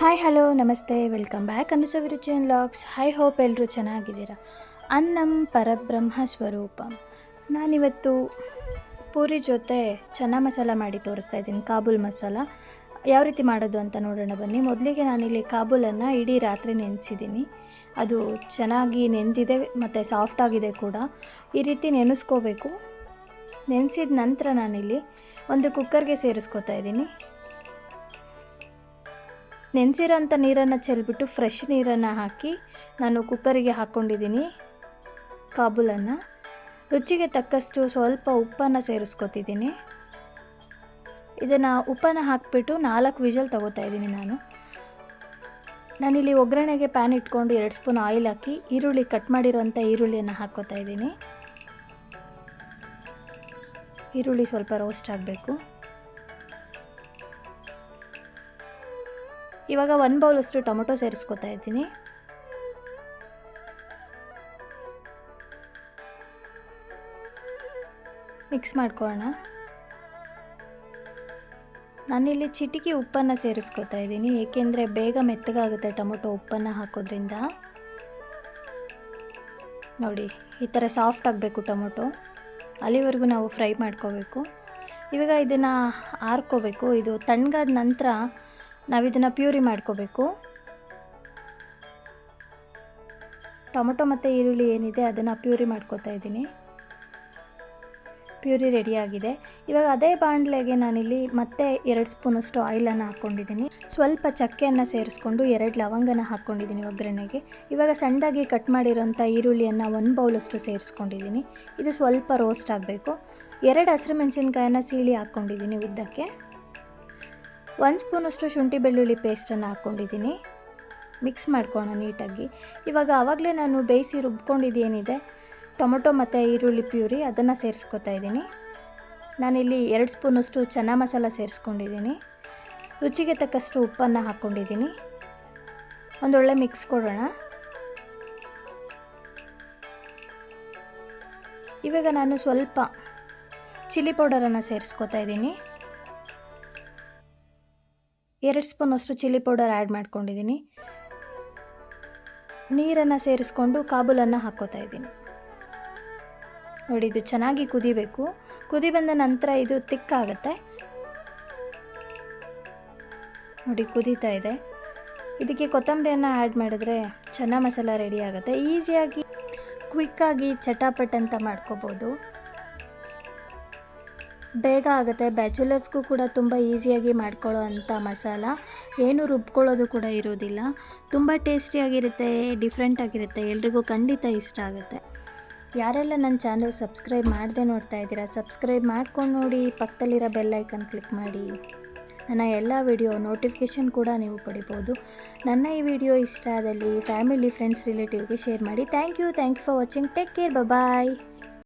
Hi hello ನಮಸ್ತೆ welcome back ಅನುಸವಿರುಚಿಯನ್ vlogs hi hope ಎಲ್ಲರೂ ಚೆನ್ನಾಗಿದ್ದೀರಾ? ಅನ್ನಂ ಪರಬ್ರಹ್ಮ ಸ್ವರೂಪ. ನಾನಿವತ್ತು ಪೂರಿ ಜೊತೆ ಚೆನ್ನ ಮಸಾಲ ಮಾಡಿ ತೋರಿಸ್ತಾ ಇದ್ದೀನಿ, ಕಾಬೂಲ್ ಮಸಾಲ. ಯಾವ ರೀತಿ ಮಾಡೋದು ಅಂತ ನೋಡೋಣ ಬನ್ನಿ. ಮೊದಲಿಗೆ ನಾನಿಲ್ಲಿ ಕಾಬೂಲನ್ನು ಇಡೀ ರಾತ್ರಿ ನೆನೆಸಿದ್ದೀನಿ. ಅದು ಚೆನ್ನಾಗಿ ನೆಂದಿದೆ ಮತ್ತು ಸಾಫ್ಟ್ ಆಗಿದೆ ಕೂಡ. ಈ ರೀತಿ ನೆನೆಸ್ಕೋಬೇಕು. ನೆನೆಸಿದ ನಂತರ ನಾನಿಲ್ಲಿ ಒಂದು ಕುಕ್ಕರ್ಗೆ ಸೇರಿಸ್ಕೊತಾ ಇದ್ದೀನಿ. ನೆನೆಸಿರೋಂಥ ನೀರನ್ನು ಚೆಲ್ಬಿಟ್ಟು ಫ್ರೆಶ್ ನೀರನ್ನು ಹಾಕಿ ನಾನು ಕುಕ್ಕರಿಗೆ ಹಾಕ್ಕೊಂಡಿದ್ದೀನಿ ಕಾಬೂಲನ್ನು. ರುಚಿಗೆ ತಕ್ಕಷ್ಟು ಸ್ವಲ್ಪ ಉಪ್ಪನ್ನು ಸೇರಿಸ್ಕೊತಿದ್ದೀನಿ. ಇದನ್ನು ಉಪ್ಪನ್ನು ಹಾಕಿಬಿಟ್ಟು ನಾಲ್ಕು ವಿಜಲ್ ತೊಗೋತಾ ಇದ್ದೀನಿ ನಾನು. ನಾನಿಲ್ಲಿ ಒಗ್ಗರಣೆಗೆ ಪ್ಯಾನ್ ಇಟ್ಕೊಂಡು ಎರಡು ಸ್ಪೂನ್ ಆಯಿಲ್ ಹಾಕಿ ಈರುಳ್ಳಿ ಕಟ್ ಮಾಡಿರೋಂಥ ಈರುಳ್ಳಿಯನ್ನು ಹಾಕ್ಕೋತಾ ಇದ್ದೀನಿ. ಈರುಳ್ಳಿ ಸ್ವಲ್ಪ ರೋಸ್ಟ್ ಆಗಬೇಕು. ಇವಾಗ ಒಂದು ಬೌಲಷ್ಟು ಟೊಮೊಟೊ ಸೇರಿಸ್ಕೊತಾ ಇದ್ದೀನಿ. ಮಿಕ್ಸ್ ಮಾಡ್ಕೊಳ್ಳೋಣ. ನಾನಿಲ್ಲಿ ಚಿಟಿಕೆ ಉಪ್ಪನ್ನು ಸೇರಿಸ್ಕೊತಾ ಇದ್ದೀನಿ. ಏಕೆಂದರೆ ಬೇಗ ಮೆತ್ತಗಾಗುತ್ತೆ ಟೊಮೊಟೊ ಉಪ್ಪನ್ನು ಹಾಕೋದ್ರಿಂದ. ನೋಡಿ, ಈ ಥರ ಸಾಫ್ಟ್ ಆಗಬೇಕು ಟೊಮೊಟೊ. ಅಲ್ಲಿವರೆಗೂ ನಾವು ಫ್ರೈ ಮಾಡ್ಕೋಬೇಕು. ಇವಾಗ ಇದನ್ನು ಆರ್ಕೋಬೇಕು. ಇದು ತಣ್ಣಗಾದ ನಂತರ ನಾವು ಇದನ್ನು ಪ್ಯೂರಿ ಮಾಡ್ಕೋಬೇಕು. ಟೊಮೊಟೊ ಮತ್ತು ಈರುಳ್ಳಿ ಏನಿದೆ ಅದನ್ನು ಪ್ಯೂರಿ ಮಾಡ್ಕೋತಾ ಇದ್ದೀನಿ. ಪ್ಯೂರಿ ರೆಡಿಯಾಗಿದೆ ಇವಾಗ ಅದೇ ಬಾಣಲೆಗೆ ನಾನಿಲ್ಲಿ ಮತ್ತೆ ಎರಡು ಸ್ಪೂನಷ್ಟು ಆಯಿಲನ್ನು ಹಾಕ್ಕೊಂಡಿದ್ದೀನಿ. ಸ್ವಲ್ಪ ಚಕ್ಕೆಯನ್ನು ಸೇರಿಸ್ಕೊಂಡು ಎರಡು ಲವಂಗನ ಹಾಕ್ಕೊಂಡಿದ್ದೀನಿ ಒಗ್ಗರಣೆಗೆ. ಇವಾಗ ಸಣ್ಣದಾಗಿ ಕಟ್ ಮಾಡಿರೋಂಥ ಈರುಳ್ಳಿಯನ್ನು ಒಂದು ಬೌಲಷ್ಟು ಸೇರಿಸ್ಕೊಂಡಿದ್ದೀನಿ. ಇದು ಸ್ವಲ್ಪ ರೋಸ್ಟ್ ಆಗಬೇಕು. ಎರಡು ಹಸಿರು ಮೆಣಸಿನ್ಕಾಯನ್ನ ಸೀಳಿ ಹಾಕ್ಕೊಂಡಿದ್ದೀನಿ ಉದ್ದಕ್ಕೆ. ಒಂದು ಸ್ಪೂನಷ್ಟು ಶುಂಠಿ ಬೆಳ್ಳುಳ್ಳಿ ಪೇಸ್ಟನ್ನು ಹಾಕ್ಕೊಂಡಿದ್ದೀನಿ. ಮಿಕ್ಸ್ ಮಾಡ್ಕೊಳ್ಳೋಣ ನೀಟಾಗಿ. ಇವಾಗ ಆವಾಗಲೇ ನಾನು ಬೇಯಿಸಿ ರುಬ್ಕೊಂಡಿದ್ದೇನಿದೆ, ಟೊಮೊಟೊ ಮತ್ತು ಈರುಳ್ಳಿ ಪ್ಯೂರಿ ಅದನ್ನು ಸೇರಿಸ್ಕೊತಾ ಇದ್ದೀನಿ. ನಾನಿಲ್ಲಿ ಎರಡು ಸ್ಪೂನಷ್ಟು ಚೆನ್ನ ಮಸಾಲ ಸೇರಿಸ್ಕೊಂಡಿದ್ದೀನಿ. ರುಚಿಗೆ ತಕ್ಕಷ್ಟು ಉಪ್ಪನ್ನು ಹಾಕ್ಕೊಂಡಿದ್ದೀನಿ. ಒಂದೊಳ್ಳೆ ಮಿಕ್ಸ್ ಕೊಡೋಣ. ಇವಾಗ ನಾನು ಸ್ವಲ್ಪ ಚಿಲ್ಲಿ ಪೌಡರನ್ನು ಸೇರಿಸ್ಕೊತಾ ಇದ್ದೀನಿ. ಎರಡು ಸ್ಪೂನಷ್ಟು ಚಿಲ್ಲಿ ಪೌಡರ್ ಆ್ಯಡ್ ಮಾಡ್ಕೊಂಡಿದ್ದೀನಿ. ನೀರನ್ನು ಸೇರಿಸ್ಕೊಂಡು ಕಾಬೂಲನ್ನು ಹಾಕ್ಕೋತಾ ಇದ್ದೀನಿ. ನೋಡಿ, ಇದು ಚೆನ್ನಾಗಿ ಕುದಿಬೇಕು. ಕುದಿ ಬಂದ ನಂತರ ಇದು ತಿಕ್ಕಾಗುತ್ತೆ ನೋಡಿ, ಕುದೀತಾ ಇದೆ. ಇದಕ್ಕೆ ಕೊತ್ತಂಬರಿಯನ್ನು ಆ್ಯಡ್ ಮಾಡಿದ್ರೆ ಚೆನ್ನ ಮಸಾಲ ರೆಡಿ ಆಗುತ್ತೆ. ಈಸಿಯಾಗಿ ಕ್ವಿಕ್ಕಾಗಿ ಚಟಾಪಟ್ ಅಂತ ಮಾಡ್ಕೋಬೋದು. ಬೇಗ ಆಗುತ್ತೆ. ಬ್ಯಾಚುಲರ್ಸ್ಗೂ ಕೂಡ ತುಂಬ ಈಸಿಯಾಗಿ ಮಾಡ್ಕೊಳ್ಳೋ ಅಂಥ ಮಸಾಲ. ಏನು ರುಬ್ಕೊಳ್ಳೋದು ಕೂಡ ಇರೋದಿಲ್ಲ. ತುಂಬ ಟೇಸ್ಟಿಯಾಗಿರುತ್ತೆ ಡಿಫ್ರೆಂಟಾಗಿರುತ್ತೆ ಎಲ್ರಿಗೂ ಖಂಡಿತ ಇಷ್ಟ ಆಗುತ್ತೆ. ಯಾರೆಲ್ಲ ನನ್ನ ಚಾನಲ್ ಸಬ್ಸ್ಕ್ರೈಬ್ ಮಾಡದೆ ನೋಡ್ತಾ ಇದ್ದೀರಾ, ಸಬ್ಸ್ಕ್ರೈಬ್ ಮಾಡ್ಕೊಂಡು ನೋಡಿ, ಪಕ್ಕದಲ್ಲಿರೋ ಬೆಲ್ ಐಕನ್ ಕ್ಲಿಕ್ ಮಾಡಿ. ನನ್ನ ಎಲ್ಲ ವಿಡಿಯೋ ನೋಟಿಫಿಕೇಷನ್ ಕೂಡ ನೀವು ಪಡಿಬೋದು. ನನ್ನ ಈ ವಿಡಿಯೋ ಇಷ್ಟ ಆದಲ್ಲಿ ಫ್ಯಾಮಿಲಿ, ಫ್ರೆಂಡ್ಸ್ ರಿಲೇಟಿವ್ಗೆ ಶೇರ್ ಮಾಡಿ. Thank you thank you for watching. Take care bye